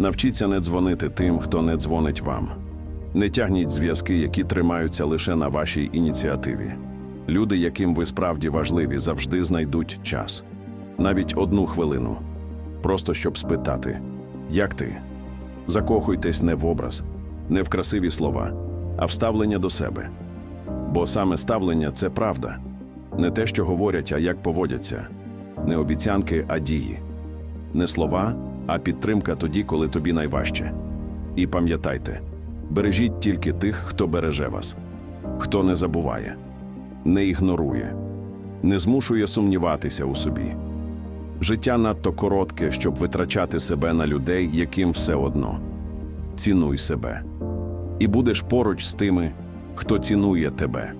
Навчіться не дзвонити тим, хто не дзвонить вам. Не тягніть зв'язки, які тримаються лише на вашій ініціативі. Люди, яким ви справді важливі, завжди знайдуть час. Навіть одну хвилину. Просто щоб спитати: як ти? Закохуйтесь не в образ, не в красиві слова, а в ставлення до себе. Бо саме ставлення це правда. Не те, що говорять, а як поводяться, не обіцянки, а дії, не слова, а підтримка тоді, коли тобі найважче. І пам'ятайте, бережіть тільки тих, хто береже вас, хто не забуває, не ігнорує, не змушує сумніватися у собі. Життя надто коротке, щоб витрачати себе на людей, яким все одно. Цінуй себе. І будеш поруч з тими, хто цінує тебе.